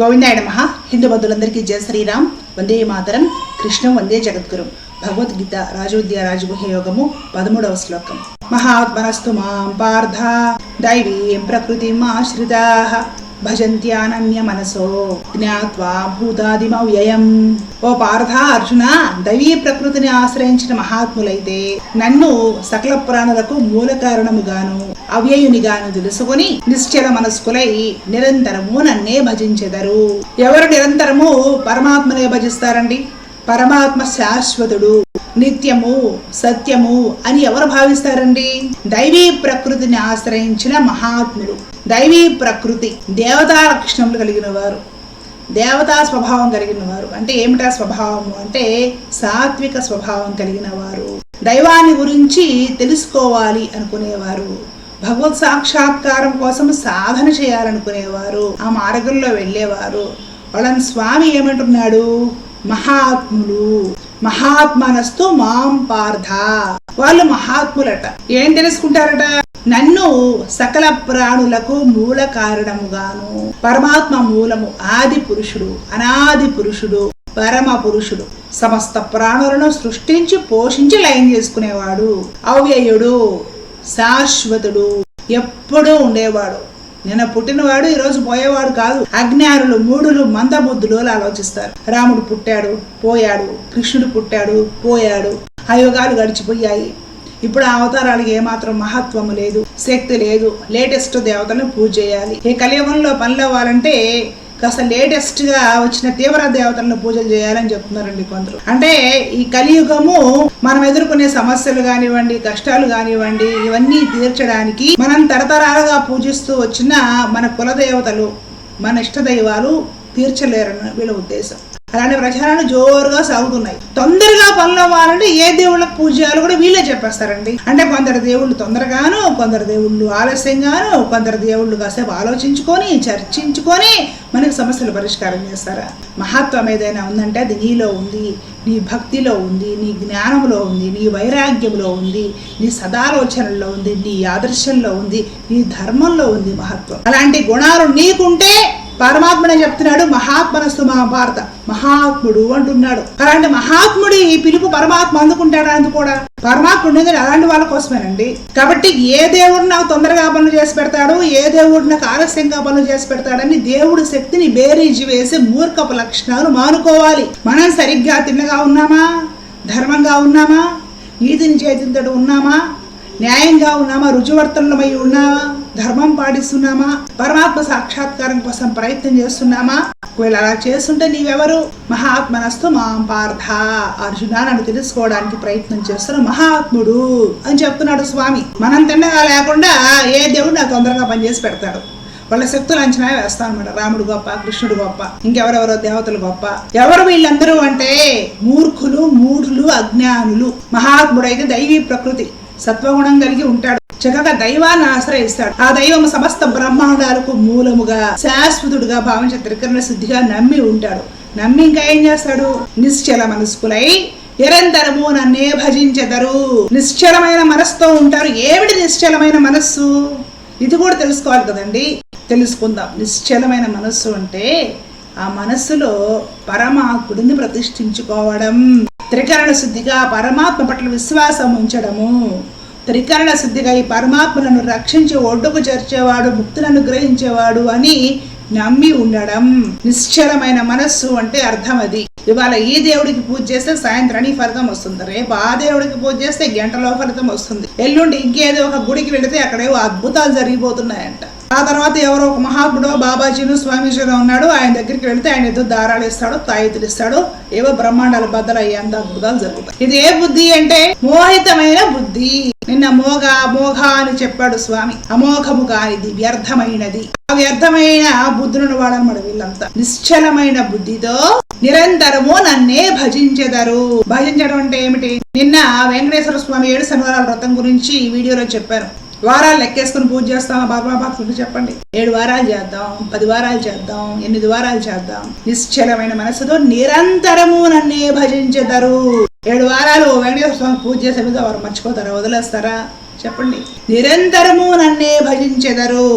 గోవిందాయ నమ. హిందూ బంధువులందరికీ జయ శ్రీరామ్. వందే మాతరం. కృష్ణం వందే జగద్గురు. భగవద్గీత రాజోద్య రాజగుహ యోగము పదమూడవ శ్లోకం. మహాత్మనస్తు మాం పార్థ. దైవీం ప్రకృతి ఆశ్రితా. భజంత్యానన్య మనసో. జ్ఞాత్వా భూతాదిమవ్యయం. ఓ పార్థ అర్జున దైవీ ప్రకృతిని ఆశ్రయించిన మహాత్ములైతే నన్ను సకల ప్రాణులకు మూల కారణముగాను అవ్యయునిగాను తెలుసుకుని నిశ్చల మనస్కులై నిరంతరము నన్నే భజించెదరు. ఎవరు నిరంతరము పరమాత్మనే భజిస్తారండి? పరమాత్మ శాశ్వతుడు నిత్యము సత్యము అని ఎవరు భావిస్తారండి? దైవీ ప్రకృతిని ఆశ్రయించిన మహాత్ములు దైవీ ప్రకృతి దేవతా లక్షణములు కలిగిన వారు దేవతా స్వభావం కలిగిన వారు అంటే ఏమిటా స్వభావము? అంటే సాత్విక స్వభావం కలిగిన వారు దైవాన్ని గురించి తెలుసుకోవాలి అనుకునేవారు. భగవత్ సాక్షాత్కారం కోసం సాధన చేయాలనుకునేవారు. ఆ మార్గంలో వెళ్ళేవారు. వాళ్ళని స్వామి ఏమంటున్నాడు? మహాత్ములు మహాత్మనస్తు మాం పార్థ. వాళ్ళు మహాత్ములట. ఏం తెలుసుకుంటారట? నన్ను సకల ప్రాణులకు మూల కారణముగాను పరమాత్మ మూలము ఆది పురుషుడు అనాది పురుషుడు పరమ పురుషుడు సమస్త ప్రాణులను సృష్టించి పోషించి లయం చేసుకునేవాడు. అవ్యయుడు శాశ్వతుడు. ఎప్పుడూ ఉండేవాడు. నిన్న పుట్టినవాడు ఈరోజు పోయేవాడు కాదు. అజ్ఞానులు మూడులు మందబుద్ధులు ఆలోచిస్తారు. రాముడు పుట్టాడు పోయాడు కృష్ణుడు పుట్టాడు పోయాడు. అయోగాలు గడిచిపోయాయి. ఇప్పుడు ఆ అవతారాలకు ఏమాత్రం మహత్వము లేదు శక్తి లేదు. లేటెస్ట్ దేవతలను పూజ చేయాలి. ఈ కలియుగంలో పనిలో అవ్వాలంటే కాస్త లేటెస్ట్గా వచ్చిన తీవ్ర దేవతలను పూజలు చేయాలని చెప్తున్నారండి కొందరు. అంటే ఈ కలియుగము మనం ఎదుర్కొనే సమస్యలు కానివ్వండి కష్టాలు కానివ్వండి ఇవన్నీ తీర్చడానికి మనం తరతరాలుగా పూజిస్తూ వచ్చిన మన కుల దేవతలు మన ఇష్ట దైవాలు తీర్చలేరని వీళ్ళ ఉద్దేశం. అలాంటి ప్రచారాలు జోరుగా సాగుతున్నాయి. తొందరగా పనులు అవ్వాలంటే ఏ దేవుళ్ళకి పూజ చేయాలో కూడా వీళ్ళే చెప్పేస్తారండి. అంటే కొందరు దేవుళ్ళు తొందరగాను కొందరు దేవుళ్ళు ఆలస్యంగాను కొందరు దేవుళ్ళు కాసేపు ఆలోచించుకొని చర్చించుకొని మనకి సమస్యలు పరిష్కారం చేస్తారా? మహత్వం ఏదైనా ఉందంటే అది నీలో ఉంది నీ భక్తిలో ఉంది నీ జ్ఞానంలో ఉంది నీ వైరాగ్యంలో ఉంది నీ సదాలోచనల్లో ఉంది నీ ఆదర్శంలో ఉంది నీ ధర్మంలో ఉంది మహత్వం. అలాంటి గుణాలు నీకుంటే పరమాత్మనే చెప్తున్నాడు? మహాత్మనస్తు మహాభారత. మహాత్ముడు అంటున్నాడు. అలాంటి మహాత్ముడి ఈ పిలుపు పరమాత్మ అందుకుంటాడా అందుకోడా పరమాత్ముడు ఉండేది అలాంటి వాళ్ళ కోసమేనండి. కాబట్టి ఏ దేవుడు నాకు తొందరగా పనులు చేసి పెడతాడు ఏ దేవుడు నాకు ఆలస్యంగా పనులు చేసి పెడతాడని దేవుడి శక్తిని బేరీజి వేసి మూర్ఖపు లక్షణాలు మానుకోవాలి. మనం సరిగ్గా తిన్నగా ఉన్నామా? ధర్మంగా ఉన్నామా? నీతిని చేతితో ఉన్నామా? న్యాయంగా ఉన్నామా? రుజువర్తనమై ఉన్నామా ధర్మం పాటిస్తున్నామా? పరమాత్మ సాక్షాత్కారం కోసం ప్రయత్నం చేస్తున్నామా? ఒకవేళ అలా చేస్తుంటే నీవెవరు? మహాత్మనస్తు మాం పార్థ. అర్జున నన్ను తెలుసుకోవడానికి ప్రయత్నం చేస్తున్న మహాత్ముడు అని చెప్తున్నాడు స్వామి. మనం తిన్నగా లేకుండా ఏ దేవుడు నాకు తొందరగా పనిచేసి పెడతాడు. వాళ్ళ శక్తులు అంచనా వేస్తా అనమాట రాముడు గొప్ప కృష్ణుడు గొప్ప ఇంకెవరెవరో దేవతలు గొప్ప. ఎవరు వీళ్ళందరూ అంటే మూర్ఖులు మూఢులు అజ్ఞానులు. మహాత్ముడైతే దైవీ ప్రకృతి. సత్వగుణం కలిగి ఉంటాడు. చక్కగా దైవాన్ని ఆశ్రయిస్తాడు. ఆ దైవం సమస్త బ్రహ్మాండాలకు మూలముగా శాశ్వతుడుగా భావించే త్రికరణ శుద్ధిగా నమ్మి ఉంటాడు. నమ్మి ఇంకా ఏం చేస్తాడు? నిశ్చల మనస్కులై నిరంతరము నన్నే భజించెదరు. నిశ్చలమైన మనస్సుతో ఉంటారు. ఏమిటి నిశ్చలమైన మనస్సు? ఇది కూడా తెలుసుకోవాలి కదండి. తెలుసుకుందాం. నిశ్చలమైన మనస్సు అంటే ఆ మనస్సులో పరమాత్ముడిని ప్రతిష్ఠించుకోవడం త్రికరణ శుద్ధిగా పరమాత్మ పట్ల విశ్వాసం ఉంచడము. త్రికరణ శుద్ధిగా ఈ పరమాత్మలను రక్షించి ఒడ్డుకు చేర్చేవాడు ముక్తులను గ్రహించేవాడు అని నమ్మి ఉండడం నిశ్చలమైన మనస్సు అంటే అర్థం అది ఇవాళ ఈ దేవుడికి పూజ చేస్తే సాయంత్రానికి ఫలితం వస్తుంది. రేపు ఆ దేవుడికి పూజ చేస్తే గంటలో ఫలితం వస్తుంది. ఎల్లుండి ఇంకేదో ఒక గుడికి వెళితే అక్కడేవో అద్భుతాలు జరిగిపోతున్నాయంట. ఆ తర్వాత ఎవరో ఒక మహాత్ముడో బాబాజీను స్వామీజీలో ఉన్నాడు. ఆయన దగ్గరికి వెళితే ఆయన ఏదో దారాలు ఇస్తాడు తాయితులు ఇస్తాడు ఏవో బ్రహ్మాండాలు బద్దలు అయ్యేంత అద్భుతాలు జరుగుతాయి. ఇది ఏ బుద్ధి అంటే మోహితమైన బుద్ధి. నిన్న మోగ అమోఘ అని చెప్పాడు స్వామి. అమోఘము కానిది వ్యర్థమైనది. ఆ వ్యర్థమైన బుద్ధులను వాడనమాట వీళ్ళంతా. నిశ్చలమైన బుద్ధితో నిరంతరము నన్నే భజించెదరు. భజించడం అంటే ఏమిటి? నిన్న వెంకటేశ్వర స్వామి ఏడు శనివారాల వ్రతం గురించి ఈ వీడియోలో చెప్పాను వారాలు లెక్కేసుకుని పూజ చేస్తామా? బాబా చెప్పండి. ఏడు వారాలు చేద్దాం పది వారాలు చేద్దాం ఎనిమిది వారాలు చేద్దాం. నిశ్చలమైన మనసుతో నిరంతరము నన్నే భజించెదరు. ఏడు వారాలు వెంకటేశ్వర స్వామి పూజ చేసే మీద వారు మర్చిపోతారా? వదిలేస్తారా? చెప్పండి. నిరంతరము నన్నే భజించెదరు.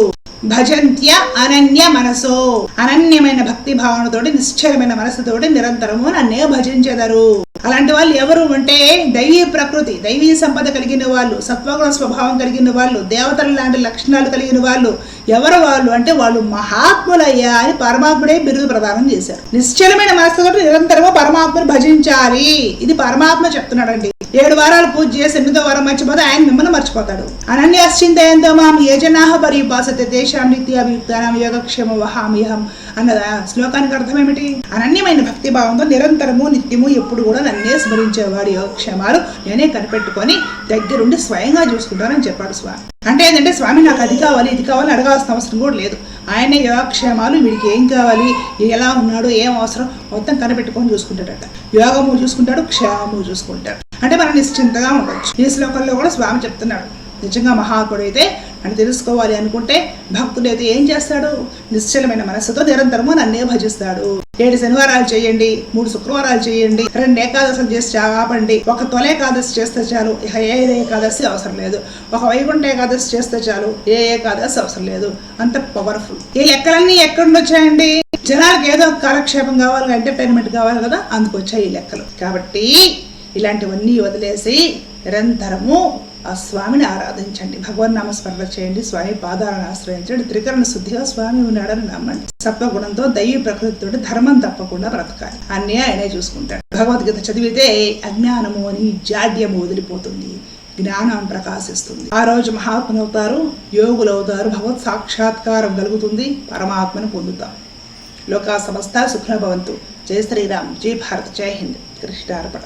భజంత్య అనన్య మనసో. అనన్యమైన భక్తి భావనతోటి నిశ్చలమైన మనసుతోటి నిరంతరము నన్నే భజించెదరు. అలాంటి వాళ్ళు ఎవరు అంటే దైవీ ప్రకృతి దైవీ సంపద కలిగిన వాళ్ళు సత్వగుణ స్వభావం కలిగిన వాళ్ళు దేవతల లాంటి లక్షణాలు కలిగిన వాళ్ళు ఎవరు వాళ్ళు అంటే వాళ్ళు మహాత్ములయ్యా అని పరమాత్ముడే బిరుదు ప్రదానం చేశారు. నిశ్చలమైన మనసుతో నిరంతరము పరమాత్మను భజించాలి. ఇది పరమాత్మ చెప్తున్నాడండి. ఏడు వారాలు పూజ చేసి ఎనిమిదో వారం మర్చిపోతే ఆయన మిమ్మల్ని మర్చిపోతాడు. అనన్యాశ్చింతయంతో మాం ఏ జనాహ పరిపాసతే తేషాం నిత్యాభియుక్తానాం యోగక్షేమ వహామిహం అన్నదా శ్లోకానికి అర్థం ఏమిటి అనన్యమైన భక్తి భావంతో నిరంతరము నిత్యము ఎప్పుడు కూడా నన్నే స్మరించేవాడు యోగక్షేమాలు నేనే కనిపెట్టుకొని దగ్గరుండి స్వయంగా చూసుకుంటానని చెప్పాడు స్వామి. అంటే ఏంటంటే స్వామి నాకు అది కావాలి ఇది కావాలి అడగాల్సిన అవసరం కూడా లేదు. ఆయనే యోగక్షేమాలు వీడికి ఏం కావాలి ఎలా ఉన్నాడు ఏం అవసరం మొత్తం కనిపెట్టుకొని చూసుకుంటాడట. యోగము చూసుకుంటాడు క్షేమము చూసుకుంటాడు. అంటే మనం నిశ్చింతగా ఉండొచ్చు. ఈ శ్లోకంలో కూడా స్వామి చెప్తున్నాడు. నిజంగా మహాత్ముడు అయితే అని తెలుసుకోవాలి అనుకుంటే భక్తుడు అయితే ఏం చేస్తాడు? నిశ్చలమైన మనస్సుతో నిరంతరము నన్నే భజిస్తాడు. ఏడు శనివారాలు చేయండి మూడు శుక్రవారాలు చేయండి రెండు ఏకాదశులు చేసి ఆపండి ఒక తొల ఏకాదశి చేస్తే చాలు ఇక ఏ ఏకాదశి అవసరం లేదు. ఒక వైకుంఠ ఏకాదశి చేస్తే చాలు ఏ ఏకాదశి అవసరం లేదు. అంత పవర్ఫుల్ ఈ లెక్కలన్నీ ఎక్కడి వచ్చాయండి జనాలకు ఏదో ఒక కాలక్షేపం కావాలి ఎంటర్టైన్మెంట్ కావాలి కదా అందుకు వచ్చాయి ఈ లెక్కలు. కాబట్టి ఇలాంటివన్నీ వదిలేసి నిరంతరము ఆ స్వామిని ఆరాధించండి. భగవన్ నామస్మరణ చేయండి. స్వామి పాదాలను ఆశ్రయించండి. త్రికరణ శుద్ధిగా స్వామి ఉన్నాడని నమ్మండి. సత్వగుణంతో దైవ ప్రకృతితో ధర్మం తప్పకుండా బ్రతకాలి. అన్నీ ఆయనే చూసుకుంటాడు. భగవద్గీత చదివితే అజ్ఞానము అని జాడ్యము వదిలిపోతుంది. జ్ఞానం ప్రకాశిస్తుంది. ఆ రోజు మహాత్ములు అవుతారు యోగులు అవుతారు భగవత్ సాక్షాత్కారం కలుగుతుంది పరమాత్మను పొందుతాం. లోకా సమస్త సుఖభవంతు జయ శ్రీరామ్. జై భారత్. జై హింద్. కృష్ణార్పణ.